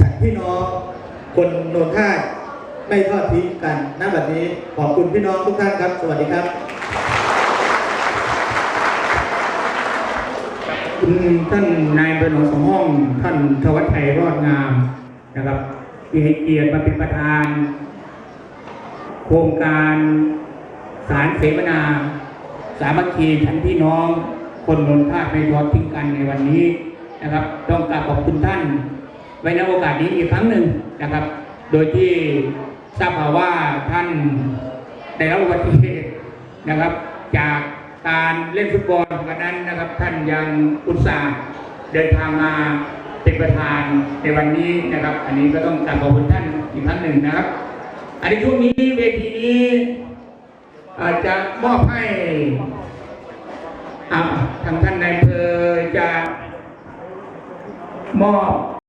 จากพี่น้องคนโนนท่าไม่ทอดทิ้งกันณบัดนี้ขอบคุณพี่น้องทุกท่านครับ สวัสดีครับ ท่านนายอำเภอหนองสองห้อง ท่านทวัชชัยรอดงามนะครับที่ให้เกียรติมาเป็นประธาน โครงการสารเสวนา สามัคคีฉันพี่น้อง คนนนท่าไม่ทอดทิ้งกันในวันนี้นะครับ ต้องกราบขอบคุณท่าน ไว้ในโอกาสนี้อีกครั้งหนึ่งนะครับ โดยที่ทราบมาว่าท่านได้รับอุบัติเหตุนะครับ จากการเล่นฟุตบอลวันนั้นนะครับ ท่านยังอุตส่าห์เดินทางมาเป็นประธานในวันนี้นะครับ อันนี้ก็ต้องกราบขอบคุณท่านอีกครั้งหนึ่งนะครับ อันนี้ช่วงนี้เวทีนี้อาจจะมอบให้อ่าทางท่านนายอำเภอจะมอบ